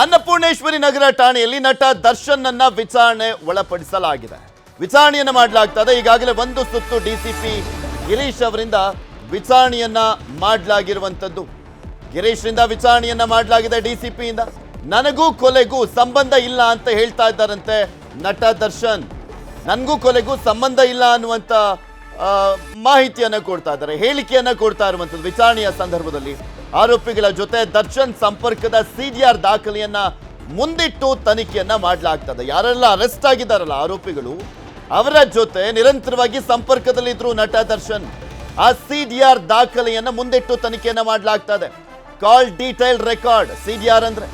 ಅನ್ನಪೂರ್ಣೇಶ್ವರಿ ನಗರ ಠಾಣೆಯಲ್ಲಿ ನಟ ದರ್ಶನ್ ಅನ್ನ ವಿಚಾರಣೆ ಒಳಪಡಿಸಲಾಗಿದೆ. ವಿಚಾರಣೆಯನ್ನು ಮಾಡಲಾಗ್ತದೆ. ಈಗಾಗಲೇ ಒಂದು ಸುತ್ತು ಡಿಸಿಪಿ ಗಿರೀಶ್ ಅವರಿಂದ ವಿಚಾರಣೆಯನ್ನ ಮಾಡಲಾಗಿರುವಂಥದ್ದು ಗಿರೀಶ್ರಿಂದ ವಿಚಾರಣೆಯನ್ನ ಮಾಡಲಾಗಿದೆ ಡಿಸಿಪಿಯಿಂದ ನನಗೂ ಕೊಲೆಗೂ ಸಂಬಂಧ ಇಲ್ಲ ಅಂತ ಹೇಳ್ತಾ ಇದ್ದಾರಂತೆ ನಟ ದರ್ಶನ್. ನನಗೂ ಕೊಲೆಗೂ ಸಂಬಂಧ ಇಲ್ಲ ಅನ್ನುವಂಥ ಮಾಹಿತಿಯನ್ನು ಕೊಡ್ತಾ ಇದ್ದಾರೆ. ಹೇಳಿಕೆಯನ್ನು ಕೊಡ್ತಾ ಇರುವಂಥದ್ದು ವಿಚಾರಣೆಯ ಸಂದರ್ಭದಲ್ಲಿ. ಆರೋಪಿಗಳ ಜೊತೆ ದರ್ಶನ್ ಸಂಪರ್ಕದ ಸಿಡಿಆರ್ ದಾಖಲೆಯನ್ನ ಮುಂದಿಟ್ಟು ತನಿಖೆಯನ್ನ ಮಾಡಲಾಗ್ತದೆ. ಯಾರೆಲ್ಲ ಅರೆಸ್ಟ್ ಆಗಿದ್ದಾರಲ್ಲ ಆರೋಪಿಗಳು, ಅವರ ಜೊತೆ ನಿರಂತರವಾಗಿ ಸಂಪರ್ಕದಲ್ಲಿದ್ರು ನಟ ದರ್ಶನ್. ಆ ಸಿಡಿಆರ್ ದಾಖಲೆಯನ್ನ ಮುಂದಿಟ್ಟು ತನಿಖೆಯನ್ನ ಮಾಡಲಾಗ್ತದೆ. ಕಾಲ್ ಡೀಟೈಲ್ ರೆಕಾರ್ಡ್, ಸಿಡಿಆರ್ ಅಂದ್ರೆ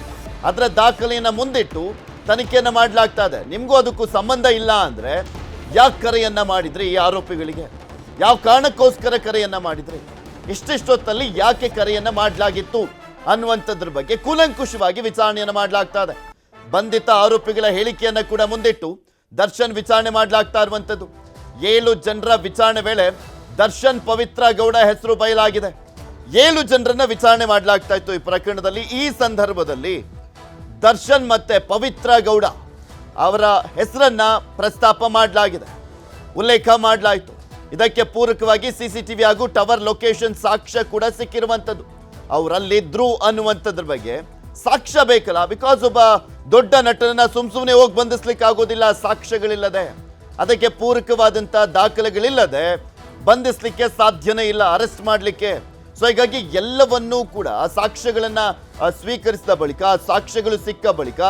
ಅದರ ದಾಖಲೆಯನ್ನ ಮುಂದಿಟ್ಟು ತನಿಖೆಯನ್ನ ಮಾಡಲಾಗ್ತಾ ಇದೆ ನಿಮಗೂ ಅದಕ್ಕೂ ಸಂಬಂಧ ಇಲ್ಲ ಅಂದ್ರೆ ಯಾಕೆ ಕರೆಯನ್ನ ಮಾಡಿದ್ರಿ ಈ ಆರೋಪಿಗಳಿಗೆ? ಯಾವ ಕಾರಣಕ್ಕೋಸ್ಕರ ಕರೆಯನ್ನ ಮಾಡಿದ್ರಿ? ಇಷ್ಟಿಷ್ಟೊತ್ತಲ್ಲಿ ಯಾಕೆ ಕರೆಯನ್ನ ಮಾಡಲಾಗಿತ್ತು ಅನ್ನುವಂಥದ್ರ ಬಗ್ಗೆ ಕೂಲಂಕುಷವಾಗಿ ವಿಚಾರಣೆಯನ್ನು ಮಾಡಲಾಗ್ತಾ ಇದೆ ಬಂಧಿತ ಆರೋಪಿಗಳ ಹೇಳಿಕೆಯನ್ನ ಕೂಡ ಮುಂದಿಟ್ಟು ದರ್ಶನ್ ವಿಚಾರಣೆ ಮಾಡಲಾಗ್ತಾ ಇರುವಂಥದ್ದು. ಏಳು ಜನರ ವಿಚಾರಣೆ ವೇಳೆ ದರ್ಶನ್ ಪವಿತ್ರ ಗೌಡ ಹೆಸರು ಬಯಲಾಗಿದೆ. ಏಳು ಜನರನ್ನ ವಿಚಾರಣೆ ಮಾಡಲಾಗ್ತಾ ಇತ್ತು ಈ ಪ್ರಕರಣದಲ್ಲಿ. ಈ ಸಂದರ್ಭದಲ್ಲಿ ದರ್ಶನ್ ಮತ್ತೆ ಪವಿತ್ರ ಗೌಡ ಅವರ ಹೆಸರನ್ನ ಪ್ರಸ್ತಾಪ ಮಾಡಲಾಗಿದೆ. ಉಲ್ಲೇಖ ಮಾಡಲಾಯಿತು. ಇದಕ್ಕೆ ಪೂರಕವಾಗಿ ಸಿಸಿಟಿವಿ ಹಾಗೂ ಟವರ್ ಲೊಕೇಶನ್ ಸಾಕ್ಷ್ಯ ಕೂಡ ಸಿಕ್ಕಿರುವಂಥದ್ದು ಅವರಲ್ಲಿದ್ರು ಅನ್ನುವಂಥದ್ರ ಬಗ್ಗೆ ಸಾಕ್ಷ್ಯ ಬೇಕಲ್ಲ ಬಿಕಾಸ್ ಒಬ್ಬ ದೊಡ್ಡ ನಟನನ್ನ ಸುಮ್ ಸುಮ್ಮನೆ ಹೋಗಿ ಬಂಧಿಸ್ಲಿಕ್ಕೆ ಆಗೋದಿಲ್ಲ, ಸಾಕ್ಷ್ಯಗಳಿಲ್ಲದೆ. ಅದಕ್ಕೆ ಪೂರಕವಾದಂಥ ದಾಖಲೆಗಳಿಲ್ಲದೆ ಬಂಧಿಸ್ಲಿಕ್ಕೆ ಸಾಧ್ಯನೇ ಇಲ್ಲ, ಅರೆಸ್ಟ್ ಮಾಡಲಿಕ್ಕೆ. ಸೊ ಹೀಗಾಗಿ ಎಲ್ಲವನ್ನೂ ಕೂಡ ಸಾಕ್ಷ್ಯಗಳನ್ನು ಸ್ವೀಕರಿಸಿದ ಬಳಿಕ ಸಾಕ್ಷ್ಯಗಳು ಸಿಕ್ಕ ಬಳಿಕ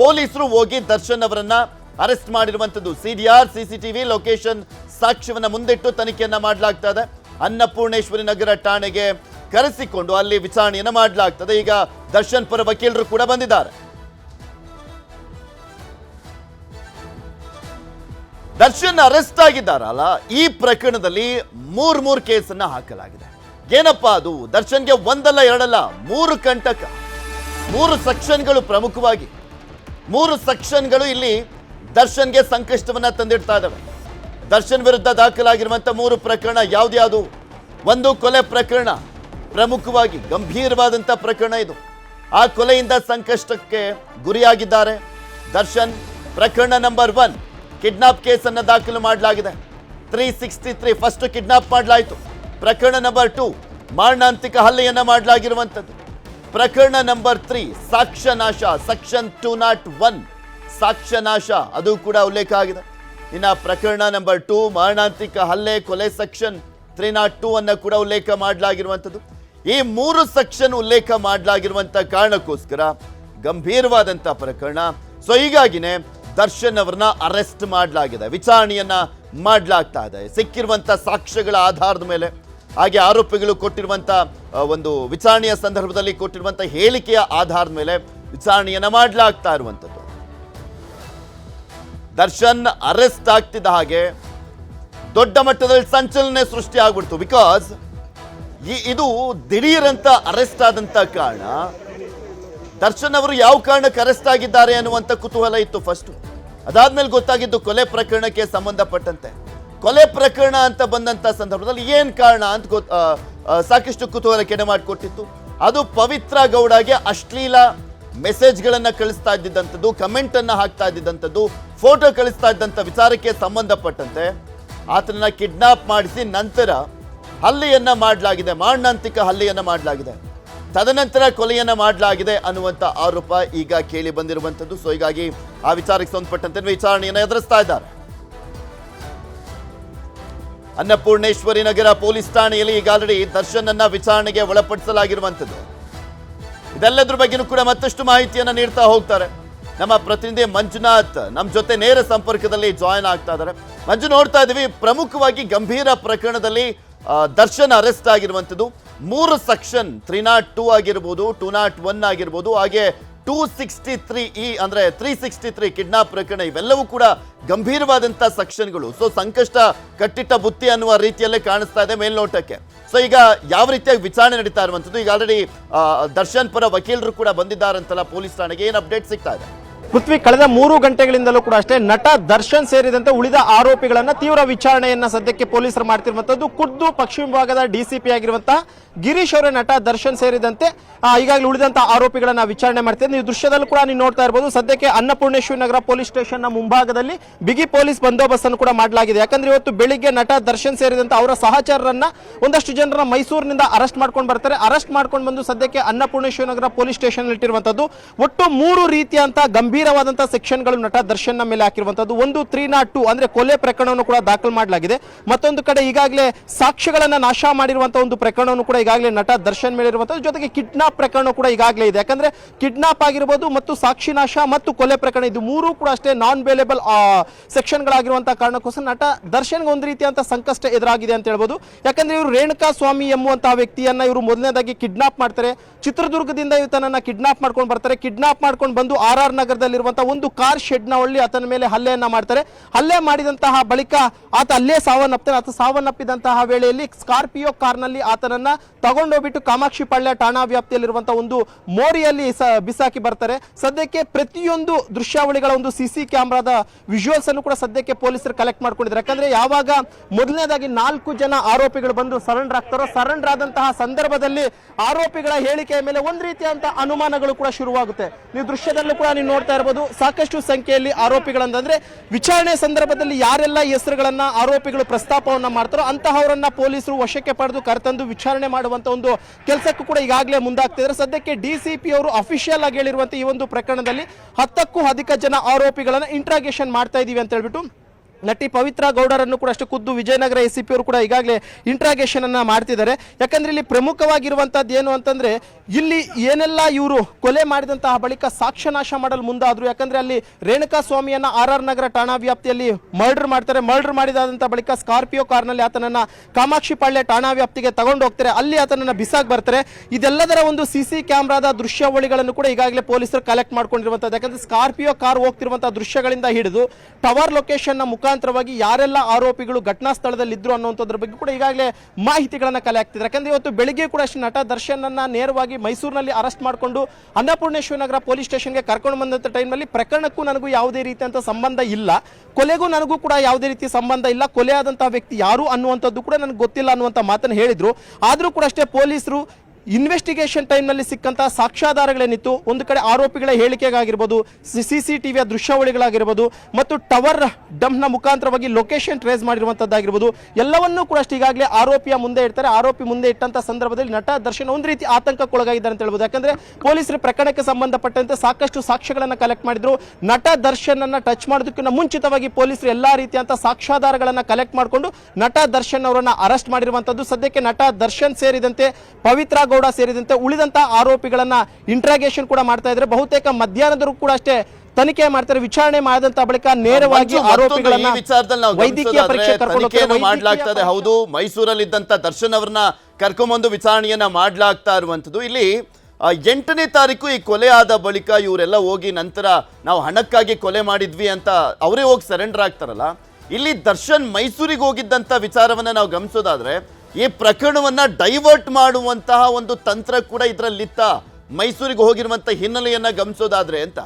ಪೊಲೀಸರು ಹೋಗಿ ದರ್ಶನ್ ಅವರನ್ನ ಅರೆಸ್ಟ್ ಮಾಡಿರುವಂತದ್ದು. ಸಿಡಿಆರ್ ಸಿಸಿಟಿವಿ ಲೊಕೇಶನ್ ಸಾಕ್ಷ್ಯವನ್ನ ಮುಂದಿಟ್ಟು ತನಿಖೆಯನ್ನು ಮಾಡಲಾಗ್ತಾ ಇದೆ ಅನ್ನಪೂರ್ಣೇಶ್ವರಿ ನಗರ ಠಾಣೆಗೆ ಕರೆಸಿಕೊಂಡು ಅಲ್ಲಿ ವಿಚಾರಣೆಯನ್ನು ಮಾಡಲಾಗ್ತದೆ. ಈಗ ದರ್ಶನ್ ಪರ ವಕೀಲರು ಕೂಡ ಬಂದಿದ್ದಾರೆ. ದರ್ಶನ್ ಅರೆಸ್ಟ್ ಆಗಿದ್ದಾರಲ್ಲ, ಈ ಪ್ರಕರಣದಲ್ಲಿ ಮೂರ್ ಮೂರ್ ಕೇಸನ್ನ ಹಾಕಲಾಗಿದೆ. ಏನಪ್ಪಾ ಅದು? ದರ್ಶನ್ಗೆ ಒಂದಲ್ಲ, ಎರಡಲ್ಲ, ಮೂರು ಕಂಟಕ, ಮೂರು ಸೆಕ್ಷನ್ಗಳು ಪ್ರಮುಖವಾಗಿ. ಮೂರು ಸೆಕ್ಷನ್ಗಳು ಇಲ್ಲಿ ದರ್ಶನ್ಗೆ ಸಂಕಷ್ಟವನ್ನ ತಂದಿಡ್ತಾ ಇದ್ದಾವೆ ದರ್ಶನ್ ವಿರುದ್ಧ ದಾಖಲಾಗಿರುವಂಥ ಮೂರು ಪ್ರಕರಣ ಯಾವ್ದ್ಯಾವುದು ಒಂದು ಕೊಲೆ ಪ್ರಕರಣ. ಪ್ರಮುಖವಾಗಿ ಗಂಭೀರವಾದಂಥ ಪ್ರಕರಣ ಇದು. ಆ ಕೊಲೆಯಿಂದ ಸಂಕಷ್ಟಕ್ಕೆ ಗುರಿಯಾಗಿದ್ದಾರೆ. ದರ್ಶನ್, ಪ್ರಕರಣ ನಂಬರ್ ಒನ್ ಕಿಡ್ನಾಪ್ ಕೇಸನ್ನು ದಾಖಲು ಮಾಡಲಾಗಿದೆ. Three sixty three first kidnap ಮಾಡಲಾಯಿತು. ಪ್ರಕರಣ ನಂಬರ್ ಟು ಮಾರಣಾಂತಿಕ ಹಲ್ಲೆಯನ್ನ ಮಾಡಲಾಗಿರುವಂಥದ್ದು. ಪ್ರಕರಣ ನಂಬರ್ ತ್ರೀ ಸಾಕ್ಷ್ಯ ನಾಶ ಸೆಕ್ಷನ್ ಟೂ ನಾಟ್ ಒನ್ ಸಾಕ್ಷ್ಯ ನಾಶ ಅದು ಕೂಡ ಉಲ್ಲೇಖ ಆಗಿದೆ. ಇನ್ನ ಪ್ರಕರಣ ನಂಬರ್ ಟೂ, ಮಾರಣಾಂತಿಕ ಹಲ್ಲೆ ಕೊಲೆ ಸೆಕ್ಷನ್ ತ್ರೀ ನಾಟ್ ಟೂ ಅನ್ನು ಕೂಡ ಉಲ್ಲೇಖ ಮಾಡಲಾಗಿರುವಂಥದ್ದು. ಈ ಮೂರು ಸೆಕ್ಷನ್ ಉಲ್ಲೇಖ ಮಾಡಲಾಗಿರುವಂಥ ಕಾರಣಕ್ಕೋಸ್ಕರ ಗಂಭೀರವಾದಂಥ ಪ್ರಕರಣ. ಸೊ ಹೀಗಾಗಿನೇ ದರ್ಶನ್ ಅವರನ್ನ ಅರೆಸ್ಟ್ ಮಾಡಲಾಗಿದೆ. ವಿಚಾರಣೆಯನ್ನ ಮಾಡಲಾಗ್ತಾ ಇದೆ. ಸಿಕ್ಕಿರುವಂಥ ಸಾಕ್ಷ್ಯಗಳ ಆಧಾರದ ಮೇಲೆ. ಹಾಗೆ ಆರೋಪಿಗಳು ಕೊಟ್ಟಿರುವಂಥ ಒಂದು ವಿಚಾರಣೆಯ ಸಂದರ್ಭದಲ್ಲಿ ಕೊಟ್ಟಿರುವಂಥ ಹೇಳಿಕೆಯ ಆಧಾರದ ಮೇಲೆ ವಿಚಾರಣೆಯನ್ನ ಮಾಡಲಾಗ್ತಾ ಇರುವಂಥದ್ದು. ದರ್ಶನ್ ಅರೆಸ್ಟ್ ಆಗ್ತಿದ್ದ ಹಾಗೆ ದೊಡ್ಡ ಮಟ್ಟದಲ್ಲಿ ಸಂಚಲನೆ ಸೃಷ್ಟಿ ಆಗ್ಬಿಡ್ತು ಬಿಕಾಸ್ ಇದು ದಿಢೀರಂತ ಅರೆಸ್ಟ್ ಆದಂತ ಕಾರಣ. ದರ್ಶನ್ ಅವರು ಯಾವ ಕಾರಣಕ್ಕೆ ಅರೆಸ್ಟ್ ಆಗಿದ್ದಾರೆ ಅನ್ನುವಂಥ ಕುತೂಹಲ ಇತ್ತು ಫಸ್ಟ್ ಅದಾದ್ಮೇಲೆ ಗೊತ್ತಾಗಿದ್ದು ಕೊಲೆ ಪ್ರಕರಣಕ್ಕೆ ಸಂಬಂಧಪಟ್ಟಂತೆ. ಕೊಲೆ ಪ್ರಕರಣ ಅಂತ ಬಂದಂತ ಸಂದರ್ಭದಲ್ಲಿ ಏನ್ ಕಾರಣ ಅಂತ ಸಾಕಷ್ಟು ಕುತೂಹಲ ಕೆಡೆ ಮಾಡಿಕೊಟ್ಟಿತ್ತು ಅದು ಪವಿತ್ರ ಗೌಡಗೆ ಅಶ್ಲೀಲ ಮೆಸೇಜ್ಗಳನ್ನ ಕಳಿಸ್ತಾ ಇದ್ದಿದ್ದಂಥದ್ದು ಕಮೆಂಟ್ ಅನ್ನ ಹಾಕ್ತಾ ಇದ್ದಿದ್ದಂಥದ್ದು ಫೋಟೋ ಕಳಿಸ್ತಾ ಇದ್ದಂಥ ವಿಚಾರಕ್ಕೆ ಸಂಬಂಧಪಟ್ಟಂತೆ ಆತನನ್ನು ಕಿಡ್ನಾಪ್ ಮಾಡಿಸಿ ನಂತರ ಹಲ್ಲೆಯನ್ನ ಮಾಡಲಾಗಿದೆ, ಮಾರಣಾಂತಿಕ ಹಲ್ಲೆಯನ್ನ ಮಾಡಲಾಗಿದೆ. ತದನಂತರ ಕೊಲೆಯನ್ನ ಮಾಡಲಾಗಿದೆ ಅನ್ನುವಂಥ ಆರೋಪ ಈಗ ಕೇಳಿ ಬಂದಿರುವಂಥದ್ದು. ಸೊ ಹೀಗಾಗಿ ಆ ವಿಚಾರಕ್ಕೆ ಸಂಬಂಧಪಟ್ಟಂತೆ ವಿಚಾರಣೆಯನ್ನು ಎದುರಿಸ್ತಾ ಇದ್ದಾರೆ. ಅನ್ನಪೂರ್ಣೇಶ್ವರಿ ನಗರ ಪೊಲೀಸ್ ಠಾಣೆಯಲ್ಲಿ ಈಗಾಗಲೇ ದರ್ಶನನ್ನ ವಿಚಾರಣೆಗೆ ಒಳಪಡಿಸಲಾಗಿರುವಂಥದ್ದು. ಇದೆಲ್ಲದ್ರ ಬಗ್ಗೆನೂ ಕೂಡ ಮತ್ತಷ್ಟು ಮಾಹಿತಿಯನ್ನು ನೀಡ್ತಾ ಹೋಗ್ತಾರೆ. ನಮ್ಮ ಪ್ರತಿನಿಧಿ ಮಂಜುನಾಥ್ ನಮ್ಮ ಜೊತೆ ನೇರ ಸಂಪರ್ಕದಲ್ಲಿ ಜಾಯಿನ್ ಆಗ್ತಾ ಇದ್ದಾರೆ. ಮಂಜು, ನೋಡ್ತಾ ಇದ್ದೀವಿ ಪ್ರಮುಖವಾಗಿ ಗಂಭೀರ ಪ್ರಕರಣದಲ್ಲಿ ದರ್ಶನ್ ಅರೆಸ್ಟ್ ಆಗಿರುವಂಥದ್ದು. ಮೂರು ಸೆಕ್ಷನ್ ತ್ರೀ ನಾಟ್ ಟೂ ಆಗಿರ್ಬೋದು ಟೂ ನಾಟ್ ಒನ್ ಆಗಿರ್ಬೋದು, ಹಾಗೆ ಟೂ ಸಿಕ್ಸ್ಟಿ ತ್ರೀ ಇ ಅಂದ್ರೆ ತ್ರೀ ಸಿಕ್ಸ್ಟಿ ತ್ರೀ ಕಿಡ್ನಾಪ್ ಪ್ರಕರಣ, ಇವೆಲ್ಲವೂ ಕೂಡ ಗಂಭೀರವಾದಂಥ ಸೆಕ್ಷನ್ಗಳು ಸೊ ಸಂಕಷ್ಟ ಕಟ್ಟಿಟ್ಟ ಬುತ್ತಿ ಅನ್ನುವ ರೀತಿಯಲ್ಲೇ ಕಾಣಿಸ್ತಾ ಇದೆ ಮೇಲ್ನೋಟಕ್ಕೆ. ಸೊ ಈಗ ಯಾವ ರೀತಿಯಾಗಿ ವಿಚಾರಣೆ ನಡೀತಾ ಇರುವಂಥದ್ದು? ಈಗ ಆಲ್ರೆಡಿ ದರ್ಶನ್ ಪರ ವಕೀಲರು ಕೂಡ ಬಂದಿದ್ದಾರಂತಲ್ಲ ಪೊಲೀಸ್ ಠಾಣೆಗೆ. ಏನು ಅಪ್ಡೇಟ್ ಸಿಗ್ತಾ ಇದೆ? ಪೃಥ್ವಿ ಕಳೆದ ಮೂರು ಗಂಟೆಗಳಿಂದಲೂ ಕೂಡ ಅಷ್ಟೇ ನಟ ದರ್ಶನ್ ಸೇರಿದಂತೆ ಉಳಿದ ಆರೋಪಿಗಳನ್ನ ತೀವ್ರ ವಿಚಾರಣೆಯನ್ನ ಸದ್ಯಕ್ಕೆ ಪೊಲೀಸರು ಮಾಡ್ತಿರುವಂತದ್ದು ಖುದ್ದು ಪಶ್ಚಿಮ ಭಾಗದ ಡಿಸಿಪಿ ಆಗಿರುವಂತಹ ಗಿರೀಶ್ ಅವರ ನಟ ದರ್ಶನ್ ಸೇರಿದಂತೆ ಈಗಾಗಲೇ ಉಳಿದಂತಹ ಆರೋಪಿಗಳನ್ನ ವಿಚಾರಣೆ ಮಾಡ್ತಿದ್ದಾರೆ. ನೀವು ದೃಶ್ಯದಲ್ಲೂ ಕೂಡ ನೀವು ನೋಡ್ತಾ ಇರಬಹುದು ಸದ್ಯಕ್ಕೆ ಅನ್ನಪೂರ್ಣೇಶ್ವರಿ ನಗರ ಪೊಲೀಸ್ ಸ್ಟೇಷನ್ನ ಮುಂಭಾಗದಲ್ಲಿ ಬಿಗಿ ಪೊಲೀಸ್ ಬಂದೋಬಸ್ತ್ ಅನ್ನು ಕೂಡ ಮಾಡಲಾಗಿದೆ. ಯಾಕಂದ್ರೆ ಇವತ್ತು ಬೆಳಿಗ್ಗೆ ನಟ ದರ್ಶನ್ ಸೇರಿದಂತೆ ಅವರ ಸಹಚರರನ್ನ ಒಂದಷ್ಟು ಜನರ ಮೈಸೂರಿನಿಂದ ಅರೆಸ್ಟ್ ಮಾಡ್ಕೊಂಡು ಬರ್ತಾರೆ. ಅರೆಸ್ಟ್ ಮಾಡ್ಕೊಂಡು ಬಂದು ಸದ್ಯಕ್ಕೆ ಅನ್ನಪೂರ್ಣೇಶ್ವರಿ ನಗರ ಪೊಲೀಸ್ ಸ್ಟೇಷನ್ ಇಟ್ಟಿರುವಂತದ್ದು, ಒಟ್ಟು ಮೂರು ರೀತಿಯಂತ ಗಂಭೀರವಾದಂತಹ ಸೆಕ್ಷನ್ಗಳು ನಟ ದರ್ಶನ್ನ ಮೇಲೆ ಹಾಕಿರುವಂತದ್ದು ಒಂದು, ತ್ರೀ, ನಾಟ್ ಟು ಅಂದ್ರೆ ಕೊಲೆ ಪ್ರಕರಣವನ್ನು ಕೂಡ ದಾಖಲು ಮಾಡಲಾಗಿದೆ. ಮತ್ತೊಂದು ಕಡೆ ಈಗಾಗಲೇ ಸಾಕ್ಷ್ಯಗಳನ್ನ ನಾಶ ಮಾಡಿರುವಂತಹ ಒಂದು ಪ್ರಕರಣವನ್ನು ಕೂಡ ಈಗಾಗಲೇ ನಟ ದರ್ಶನ್ ಮೇಲೆ ಇರುವಂತದ್ದು ಜೊತೆಗೆ ಕಿಡ್ನಾಪ್ ಪ್ರಕರಣ ಕೂಡ ಈಗಾಗಲೇ ಇದೆ. ಯಾಕಂದ್ರೆ ಕಿಡ್ನಾಪ್ ಆಗಿರ್ಬೋದು ಮತ್ತು ಸಾಕ್ಷಿ ನಾಶ ಮತ್ತು ಕೊಲೆ ಪ್ರಕರಣ ಇದು ಮೂರು ಕೂಡ ಅಷ್ಟೇ ನಾನ್ ಬೇಲೇಬಲ್ ಸೆಕ್ಷನ್ಗಳಾಗಿರುವಂತಹ ಕಾರಣಕ್ಕೋಸ್ಕರ ನಟ ದರ್ಶನ್ಗೆ ಒಂದು ರೀತಿಯಂತ ಸಂಕಷ್ಟ ಎದುರಾಗಿದೆ ಅಂತ ಹೇಳ್ಬೋದು. ಯಾಕಂದ್ರೆ ಇವರು ರೇಣುಕಾ ಸ್ವಾಮಿ ಎಂಬುವಂತಹ ವ್ಯಕ್ತಿಯನ್ನ ಇವರು ಮೊದಲನೇದಾಗಿ ಕಿಡ್ನಾಪ್ ಮಾಡ್ತಾರೆ. ಚಿತ್ರದುರ್ಗದಿಂದ ಈತನನ್ನ ಕಿಡ್ನಾಪ್ ಮಾಡ್ಕೊಂಡು ಬರ್ತಾರೆ. ಕಿಡ್ನಾಪ್ ಮಾಡ್ಕೊಂಡು ಬಂದು ಆರ್ ಆರ್ ನಗರದಲ್ಲಿರುವಂತಹ ಒಂದು ಕಾರ್ ಶೆಡ್ನ ಒಳ್ಳಿ ಆತನ ಮೇಲೆ ಹಲ್ಲೆಯನ್ನ ಮಾಡ್ತಾರೆ. ಹಲ್ಲೆ ಮಾಡಿದಂತಹ ಬಳಿಕ ಆತ ಅಲ್ಲೇ ಸಾವನ್ನಪ್ತಾನೆ. ಆತ ಸಾವನ್ನಪ್ಪಿದಂತಹ ವೇಳೆಯಲ್ಲಿ ಸ್ಕಾರ್ಪಿಯೋ ಕಾರ್ನಲ್ಲಿ ಆತನನ್ನ ತಗೊಂಡೋಗ್ಬಿಟ್ಟು ಕಾಮಾಕ್ಷಿ ಪಾಳ್ಯ ಠಾಣಾ ವ್ಯಾಪ್ತಿಯಲ್ಲಿರುವಂತಹ ಒಂದು ಮೋರಿಯಲ್ಲಿ ಬಿಸಾಕಿ ಬರ್ತಾರೆ. ಸದ್ಯಕ್ಕೆ ಪ್ರತಿಯೊಂದು ದೃಶ್ಯಾವಳಿಗಳ ಒಂದು ಸಿಸಿ ಕ್ಯಾಮೆರಾದ ಕ್ಯಾಮ್ರಾದ ವಿಜುವಲ್ಸ್ ಅನ್ನು ಕೂಡ ಸದ್ಯಕ್ಕೆ ಪೊಲೀಸರು ಕಲೆಕ್ಟ್ ಮಾಡ್ಕೊಂಡಿದ್ದಾರೆ. ಯಾಕಂದ್ರೆ ಯಾವಾಗ ಮೊದಲನೇದಾಗಿ ನಾಲ್ಕು ಜನ ಆರೋಪಿಗಳು ಬಂದು ಸರೆಂಡರ್ ಆಗ್ತಾರೋ ಸರೆಂಡರ್ ಆದಂತಹ ಸಂದರ್ಭದಲ್ಲಿ ಆರೋಪಿಗಳ ಹೇಳಿಕೆಯ ಮೇಲೆ ಒಂದ್ ರೀತಿಯಾದಂತಹ ಅನುಮಾನಗಳು ಕೂಡ ಶುರುವಾಗುತ್ತೆ. ನೀವು ದೃಶ್ಯದಲ್ಲೂ ಕೂಡ ನೀವು ನೋಡ್ತಾ ಇರಬಹುದು ಸಾಕಷ್ಟು ಸಂಖ್ಯೆಯಲ್ಲಿ ಆರೋಪಿಗಳಂತಂದ್ರೆ ವಿಚಾರಣೆ ಸಂದರ್ಭದಲ್ಲಿ ಯಾರೆಲ್ಲ ಹೆಸರುಗಳನ್ನ, ಆರೋಪಿಗಳು ಪ್ರಸ್ತಾಪವನ್ನ ಮಾಡ್ತಾರೋ ಅಂತಹವರನ್ನ ಪೊಲೀಸರು ವಶಕ್ಕೆ ಪಡೆದು ಕರೆತಂದು ವಿಚಾರಣೆ ಮಾಡುವಂತ ಒಂದು ಕೆಲಸಕ್ಕೂ ಕೂಡ ಈಗಾಗಲೇ ಮುಂದಾಗ್ತಿದ್ದಾರೆ ಸದ್ಯಕ್ಕೆ ಡಿಸಿಪಿ ಅವರು ಅಫಿಷಿಯಲ್ ಆಗಿ ಹೇಳಿರುವಂತಹ ಈ ಒಂದು ಪ್ರಕರಣದಲ್ಲಿ ಹತ್ತಕ್ಕೂ ಅಧಿಕ ಜನ ಆರೋಪಿಗಳನ್ನ ಇಂಟ್ರಾಗೇಷನ್ ಮಾಡ್ತಾ ಇದೀವಿ ಅಂತ ಹೇಳ್ಬಿಟ್ಟು ನಟಿ ಪವಿತ್ರ ಗೌಡರನ್ನು ಕೂಡ ಅಷ್ಟು ಖುದ್ದು ವಿಜಯನಗರ ಎಸ್ ಸಿ ಅವರು ಕೂಡ ಈಗಾಗಲೇ ಇಂಟ್ರಾಗೇಷನ್ ಅನ್ನ ಮಾಡ್ತಿದ್ದಾರೆ. ಯಾಕಂದ್ರೆ ಇಲ್ಲಿ ಪ್ರಮುಖವಾಗಿರುವಂತಹದ್ದು ಏನು ಅಂತಂದ್ರೆ ಇಲ್ಲಿ ಏನೆಲ್ಲ ಇವರು ಕೊಲೆ ಮಾಡಿದಂತಹ ಬಳಿಕ ಸಾಕ್ಷ್ಯನಾಶ ಮಾಡಲು ಮುಂದಾದ್ರು. ಯಾಕಂದ್ರೆ ಅಲ್ಲಿ ರೇಣುಕಾ ಸ್ವಾಮಿಯನ್ನ ಆರ್ ಆರ್ ನಗರ ಠಾಣಾ ವ್ಯಾಪ್ತಿಯಲ್ಲಿ ಮರ್ಡರ್ ಮಾಡ್ತಾರೆ. ಮರ್ಡರ್ ಮಾಡಿದಾದಂತಹ ಬಳಿಕ ಸ್ಕಾರ್ಪಿಯೋ ಕಾರ್ನಲ್ಲಿ ಆತನನ್ನ ಕಾಮಾಕ್ಷಿ ಪಾಳ್ಯ ಠಾಣಾ ವ್ಯಾಪ್ತಿಗೆ ತಗೊಂಡು ಹೋಗ್ತಾರೆ. ಅಲ್ಲಿ ಆತನನ್ನ ಬಿಸಾಕ್ ಬರ್ತಾರೆ. ಇದೆಲ್ಲದರ ಒಂದು ಸಿಸಿ ಕ್ಯಾಮ್ರಾದ ದೃಶ್ಯಾವಳಿಗಳನ್ನು ಕೂಡ ಈಗಾಗಲೇ ಪೊಲೀಸರು ಕಲೆಕ್ಟ್ ಮಾಡ್ಕೊಂಡಿರುವಂತದ್ದು ಯಾಕಂದ್ರೆ ಸ್ಕಾರ್ಪಿಯೋ ಕಾರ್ ಹೋಗ್ತಿರುವಂತಹ ದೃಶ್ಯಗಳಿಂದ ಹಿಡಿದು ಟವರ್ ಲೊಕೇಶನ್ನ ಮುಖಾಂತರವಾಗಿ ಯಾರೆಲ್ಲ ಆರೋಪಿಗಳು ಘಟನಾ ಸ್ಥಳದಲ್ಲಿ ಇದ್ರು ಅನ್ನುವಂಥದ್ರ ಬಗ್ಗೆ ಕೂಡ ಈಗಾಗಲೇ ಮಾಹಿತಿಗಳನ್ನ ಕಲೆ ಆಗ್ತಿದೆ ಯಾಕಂದ್ರೆ ಇವತ್ತು ಬೆಳಿಗ್ಗೆ ಕೂಡ ಅಷ್ಟೇ ನಟ ದರ್ಶನ್ ಅನ್ನ ನೇರವಾಗಿ ಮೈಸೂರಿನಲ್ಲಿ ಅರೆಸ್ಟ್ ಮಾಡಿಕೊಂಡು ಅನ್ನಪೂರ್ಣೇಶ್ವರ ನಗರ ಪೊಲೀಸ್ ಸ್ಟೇಷನ್ಗೆ ಕರ್ಕೊಂಡು ಬಂದಂತ ಟೈಮಲ್ಲಿ ಪ್ರಕರಣಕ್ಕೂ ನನಗೂ ಯಾವುದೇ ರೀತಿಯಂತ ಸಂಬಂಧ ಇಲ್ಲ. ಕೊಲೆಗೂ ನನಗೂ ಕೂಡ ಯಾವುದೇ ರೀತಿ ಸಂಬಂಧ ಇಲ್ಲ. ಕೊಲೆ ಆದಂತಹ ವ್ಯಕ್ತಿ ಯಾರು ಅನ್ನುವಂಥದ್ದು ಕೂಡ ನನಗೆ ಗೊತ್ತಿಲ್ಲ ಅನ್ನುವಂಥ ಮಾತನ್ನು ಹೇಳಿದ್ರು. ಆದರೂ ಕೂಡ ಅಷ್ಟೇ ಪೊಲೀಸರು ಇನ್ವೆಸ್ಟಿಗೇಷನ್ ಟೈಮ್ನಲ್ಲಿ ಸಿಕ್ಕಂಥ ಸಾಕ್ಷ್ಯಾಧಾರಗಳೇನಿತ್ತು ಒಂದು ಕಡೆ ಆರೋಪಿಗಳ ಹೇಳಿಕೆಗಾಗಿರ್ಬೋದು, ಸಿ ಸಿ ಟಿವಿಯ ದೃಶ್ಯಾವಳಿಗಳಾಗಿರ್ಬೋದು, ಮತ್ತು ಟವರ್ ಡಂಪ್ನ ಮುಖಾಂತರವಾಗಿ ಲೊಕೇಶನ್ ಟ್ರೇಸ್ ಮಾಡಿರುವಂಥದ್ದಾಗಿರ್ಬೋದು, ಎಲ್ಲವನ್ನೂ ಕೂಡ ಅಷ್ಟು ಈಗಾಗಲೇ ಆರೋಪಿಯ ಮುಂದೆ ಇಡ್ತಾರೆ. ಆರೋಪಿ ಮುಂದೆ ಇಟ್ಟಂಥ ಸಂದರ್ಭದಲ್ಲಿ ನಟ ದರ್ಶನ್ ಒಂದು ರೀತಿ ಆತಂಕಕ್ಕೊಳಗಾಗಿದ್ದಾರೆ ಅಂತ ಹೇಳ್ಬೋದು. ಯಾಕಂದರೆ ಪೊಲೀಸರು ಪ್ರಕರಣಕ್ಕೆ ಸಂಬಂಧಪಟ್ಟಂತೆ ಸಾಕಷ್ಟು ಸಾಕ್ಷ್ಯಗಳನ್ನು ಕಲೆಕ್ಟ್ ಮಾಡಿದ್ರು. ನಟ ದರ್ಶನನ್ನು ಟಚ್ ಮಾಡೋದಕ್ಕಿಂತ ಮುಂಚಿತವಾಗಿ ಪೊಲೀಸರು ಎಲ್ಲಾ ರೀತಿಯಂಥ ಸಾಕ್ಷ್ಯಾಧಾರಗಳನ್ನು ಕಲೆಕ್ಟ್ ಮಾಡಿಕೊಂಡು ನಟ ದರ್ಶನ್ ಅವರನ್ನು ಅರೆಸ್ಟ್ ಮಾಡಿರುವಂಥದ್ದು. ಸದ್ಯಕ್ಕೆ ನಟ ದರ್ಶನ್ ಸೇರಿದಂತೆ ಪವಿತ್ರ ಗೌಡ ಸೇರಿದಂತೆ ಉಳಿದಂತಹ ಆರೋಪಿಗಳನ್ನ ಇಂಟ್ರಾಗೇಷನ್ ಕೂಡ ಮಾಡ್ತಾ ಇದ್ರೆ ಬಹುತೇಕ ಮಧ್ಯಾಹ್ನದರೂ ಕೂಡ ಅಷ್ಟೇ ತನಿಖೆ ಮಾಡ್ತಾರೆ. ವಿಚಾರಣೆ ಮಾಡಿದಂತ ಬಳಿಕ ನೇರವಾಗಿ ಆರೋಪಿಗಳನ್ನ ವೈದ್ಯಕೀಯ ಗಮನಿಸೋದಾದ್ರೆ ಪರೀಕ್ಷೆ ಕರ್ಕೊಂಡು ಇದ್ದಂತ ಮಾಡ್ಲಾಗ್ತದೆ. ದರ್ಶನ್ ಅವ್ರನ್ನ ಕರ್ಕೊಂಬಂದು ವಿಚಾರಣೆಯನ್ನ ಮಾಡ್ಲಾಗ್ತಾ ಇರುವಂತದ್ದು ಇಲ್ಲಿ ಎಂಟನೇ ತಾರೀಕು ಈ ಕೊಲೆ ಆದ ಬಳಿಕ ಇವರೆಲ್ಲ ಹೋಗಿ ನಂತರ ನಾವು ಹಣಕ್ಕಾಗಿ ಕೊಲೆ ಮಾಡಿದ್ವಿ ಅಂತ ಅವರೇ ಹೋಗಿ ಸರೆಂಡರ್ ಆಗ್ತಾರಲ್ಲ. ಇಲ್ಲಿ ದರ್ಶನ್ ಮೈಸೂರಿಗೆ ಹೋಗಿದ್ದಂತ ವಿಚಾರವನ್ನ ನಾವು ಗಮನಿಸೋದಾದ್ರೆ ಈ ಪ್ರಕರಣವನ್ನ ಡೈವರ್ಟ್ ಮಾಡುವಂತಹ ಒಂದು ತಂತ್ರ ಕೂಡ ಇದರಲ್ಲಿತ್ತ ಮೈಸೂರಿಗೆ ಹೋಗಿರುವಂತ ಹಿನ್ನೆಲೆಯನ್ನ ಗಮನಿಸೋದಾದ್ರೆ ಅಂತ.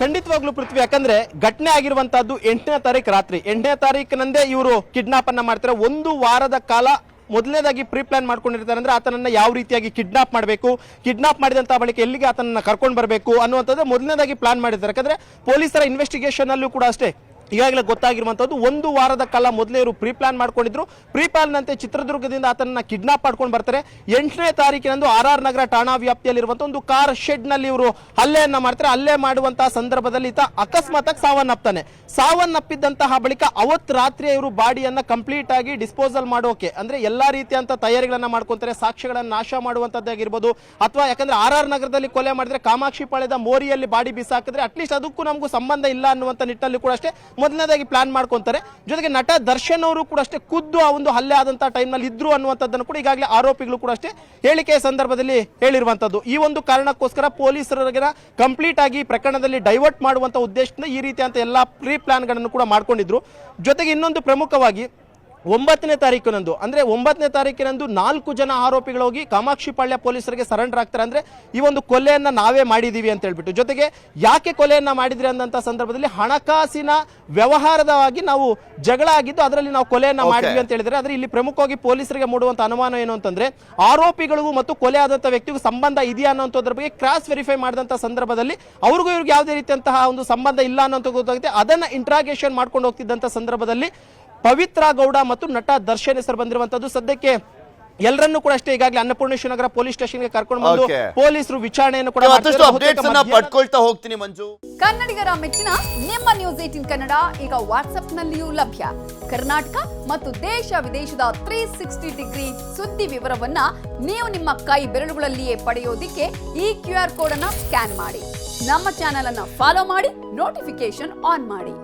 ಖಂಡಿತವಾಗ್ಲೂ ಪೃಥ್ವಿ, ಯಾಕಂದ್ರೆ ಘಟನೆ ಆಗಿರುವಂತಹದ್ದು ಎಂಟನೇ ತಾರೀಕು ರಾತ್ರಿ. ಎಂಟನೇ ತಾರೀಕಿನಂದೇ ಇವರು ಕಿಡ್ನಾಪ್ ಅನ್ನ ಮಾಡ್ತಾರೆ. ಒಂದು ವಾರದ ಕಾಲ ಮೊದಲನೇದಾಗಿ ಪ್ರೀ ಪ್ಲಾನ್ ಮಾಡ್ಕೊಂಡಿರ್ತಾರೆ ಅಂದ್ರೆ ಆತನನ್ನ ಯಾವ ರೀತಿಯಾಗಿ ಕಿಡ್ನಾಪ್ ಮಾಡಬೇಕು, ಕಿಡ್ನಾಪ್ ಮಾಡಿದಂತ ಬಳಿಕ ಎಲ್ಲಿಗೆ ಆತನನ್ನ ಕರ್ಕೊಂಡು ಬರಬೇಕು ಅನ್ನುವಂಥದ್ದು ಮೊದಲನೇದಾಗಿ ಪ್ಲಾನ್ ಮಾಡಿರ್ತಾರೆ ಯಾಕಂದ್ರೆ ಪೊಲೀಸರ ಇನ್ವೆಸ್ಟಿಗೇಷನ್ ಅಲ್ಲೂ ಕೂಡ ಅಷ್ಟೇ. ಈಗಾಗಲೇ ಗೊತ್ತಾಗಿರುವಂಥದ್ದು ಒಂದು ವಾರದ ಕಾಲ ಮೊದಲೇ ಇವರು ಪ್ರೀ ಪ್ಲಾನ್ ಮಾಡ್ಕೊಂಡಿದ್ರು. ಪ್ರೀ ಪ್ಲಾನ್ ನಂತೆ ಚಿತ್ರದುರ್ಗದಿಂದ ಆತನನ್ನ ಕಿಡ್ನಾಪ್ ಮಾಡ್ಕೊಂಡು ಬರ್ತಾರೆ. ಎಂಟನೇ ತಾರೀಕಿನಂದು ಆರ್ ಆರ್ ನಗರ ಠಾಣಾ ವ್ಯಾಪ್ತಿಯಲ್ಲಿರುವಂಥ ಒಂದು ಕಾರ್ ಶೆಡ್ನಲ್ಲಿ ಇವರು ಹಲ್ಲೆಯನ್ನ ಮಾಡ್ತಾರೆ. ಹಲ್ಲೆ ಮಾಡುವಂತಹ ಸಂದರ್ಭದಲ್ಲಿ ಈತ ಅಕಸ್ಮಾತಾಗಿ ಸಾವನ್ನಪ್ತಾನೆ. ಸಾವನ್ನಪ್ಪಿದ್ದಂತಹ ಬಳಿಕ ಅವತ್ತು ರಾತ್ರಿ ಇವರು ಬಾಡಿಯನ್ನ ಕಂಪ್ಲೀಟ್ ಆಗಿ ಡಿಸ್ಪೋಸಲ್ ಮಾಡೋಕೆ, ಅಂದ್ರೆ ಎಲ್ಲಾ ರೀತಿಯಂತ ತಯಾರಿಗಳನ್ನ ಮಾಡ್ಕೊಂತಾರೆ, ಸಾಕ್ಷ್ಯಗಳನ್ನ ನಾಶ ಮಾಡುವಂತದ್ದಾಗಿರ್ಬೋದು ಅಥವಾ ಯಾಕಂದ್ರೆ ಆರ್ ಆರ್ ನಗರದಲ್ಲಿ ಕೊಲೆ ಮಾಡಿದ್ರೆ ಕಾಮಾಕ್ಷಿ ಪಾಳ್ಯದ ಮೋರಿಯಲ್ಲಿ ಬಾಡಿ ಬಿಸಾಕಿದ್ರೆ ಅಟ್ಲೀಸ್ಟ್ ಅದಕ್ಕೂ ನಮಗೂ ಸಂಬಂಧ ಇಲ್ಲ ಅನ್ನುವಂತ ನಿಟ್ಟಲ್ಲಿ ಕೂಡ ಅಷ್ಟೇ. ಮೊದಲನೇದಾಗಿ ಪ್ಲಾನ್ ಮಾಡ್ಕೊಂತಾರೆ. ಜೊತೆಗೆ ನಟ ದರ್ಶನ್ ಅವರು ಕೂಡ ಅಷ್ಟೇ ಖುದ್ದು ಆ ಒಂದು ಹಲ್ಲೆ ಆದಂತಹ ಟೈಮ್ನಲ್ಲಿ ಇದ್ರು ಅನ್ನುವಂಥದ್ದನ್ನು ಕೂಡ ಈಗಾಗಲೇ ಆರೋಪಿಗಳು ಕೂಡ ಅಷ್ಟೇ ಹೇಳಿಕೆಯ ಸಂದರ್ಭದಲ್ಲಿ ಹೇಳಿರುವಂತದ್ದು ಈ ಒಂದು ಕಾರಣಕ್ಕೋಸ್ಕರ ಪೊಲೀಸರ ಕಂಪ್ಲೀಟ್ ಆಗಿ ಪ್ರಕರಣದಲ್ಲಿ ಡೈವರ್ಟ್ ಮಾಡುವಂತ ಉದ್ದೇಶದಿಂದ ಈ ರೀತಿಯಂತ ಎಲ್ಲಾ ಪ್ರೀ ಪ್ಲಾನ್ಗಳನ್ನು ಕೂಡ ಮಾಡ್ಕೊಂಡಿದ್ರು. ಜೊತೆಗೆ ಇನ್ನೊಂದು ಪ್ರಮುಖವಾಗಿ ಒಂಬತ್ತನೇ ತಾರೀಕಿನಂದು ಅಂದ್ರೆ ಒಂಬತ್ತನೇ ತಾರೀಕಿನಂದು ನಾಲ್ಕು ಜನ ಆರೋಪಿಗಳು ಹೋಗಿ ಕಾಮಾಕ್ಷಿಪಾಳ್ಯ ಪೊಲೀಸರಿಗೆ ಸರೆಂಡರ್ ಆಗ್ತಾರೆ ಅಂದ್ರೆ ಈ ಒಂದು ಕೊಲೆಯನ್ನ ನಾವೇ ಮಾಡಿದೀವಿ ಅಂತ ಹೇಳ್ಬಿಟ್ಟು. ಜೊತೆಗೆ ಯಾಕೆ ಕೊಲೆಯನ್ನ ಮಾಡಿದ್ರಿ ಅಂದಂತ ಸಂದರ್ಭದಲ್ಲಿ ಹಣಕಾಸಿನ ವ್ಯವಹಾರದವಾಗಿ ನಾವು ಜಗಳ ಆಗಿದ್ದು ಅದರಲ್ಲಿ ನಾವು ಕೊಲೆಯನ್ನ ಮಾಡಿದ್ವಿ ಅಂತ ಹೇಳಿದರೆ ಆದರೆ ಇಲ್ಲಿ ಪ್ರಮುಖವಾಗಿ ಪೊಲೀಸರಿಗೆ ಮೂಡುವಂತ ಅನುಮಾನ ಏನು ಅಂತಂದ್ರೆ ಆರೋಪಿಗಳಿಗೂ ಮತ್ತು ಕೊಲೆ ಆದಂಥ ವ್ಯಕ್ತಿಗೂ ಸಂಬಂಧ ಇದೆಯಾ ಅನ್ನೋಂಥದ್ರ ಬಗ್ಗೆ ಕ್ರಾಸ್ ವೆರಿಫೈ ಮಾಡಿದಂತ ಸಂದರ್ಭದಲ್ಲಿ ಅವ್ರಿಗೂ ಇವ್ರಿಗೆ ಯಾವುದೇ ರೀತಿಯಂತಹ ಒಂದು ಸಂಬಂಧ ಇಲ್ಲ ಅನ್ನೋಂಥ ಗೊತ್ತಾಗುತ್ತೆ. ಅದನ್ನ ಇಂಟ್ರಾಗೇಷನ್ ಮಾಡ್ಕೊಂಡು ಹೋಗ್ತಿದ್ದಂತ ಸಂದರ್ಭದಲ್ಲಿ ಪವಿತ್ರ ಗೌಡ ಮತ್ತು ನಟ ದರ್ಶನ್ ಹೆಸರು ಬಂದಿರುವಂತದ್ದು. ಸದ್ಯಕ್ಕೆ ಎಲ್ಲರನ್ನೂ ಕೂಡ ಅಷ್ಟೇ ಈಗಾಗಲೇ ಅನ್ನಪೂರ್ಣೇಶ್ವರ ನಗರ ಪೊಲೀಸ್ ಸ್ಟೇಷನ್ಗೆ ಕರ್ಕೊಂಡು ಬಂದು ಪೊಲೀಸರು ವಿಚಾರಣೆಯನ್ನು ಕೂಡ ಮತ್ತಷ್ಟು ಮಾಡ್ತಿದ್ದಾರೆ. ಅಪ್ಡೇಟ್ಸ್ ಅನ್ನ ಬಹುತೇಕ ಪಡ್ಕೊಳ್ತಾ ಹೋಗ್ತೀನಿ ಮಂಜು. ಕನ್ನಡಿಗರ ಮೆಚ್ಚಿನ ನಿಮ್ಮ ನ್ಯೂಸ್ ಏಟಿನ್ ಕನ್ನಡ ಈಗ ವಾಟ್ಸ್ಆಪ್ನಲ್ಲಿಯೂ ಲಭ್ಯ. ಕರ್ನಾಟಕ ಮತ್ತು ದೇಶ ವಿದೇಶದ ತ್ರೀ ಸಿಕ್ಸ್ಟಿ ಡಿಗ್ರಿ ಸುದ್ದಿ ವಿವರವನ್ನ ನೀವು ನಿಮ್ಮ ಕೈ ಬೆರಳುಗಳಲ್ಲಿಯೇ ಪಡೆಯೋದಿಕ್ಕೆ ಈ ಕ್ಯೂ ಆರ್ ಕೋಡ್ ಅನ್ನ ಸ್ಕ್ಯಾನ್ ಮಾಡಿ. ನಮ್ಮ ಚಾನೆಲ್ ಅನ್ನ ಫಾಲೋ ಮಾಡಿ ನೋಟಿಫಿಕೇಶನ್ ಆನ್ ಮಾಡಿ.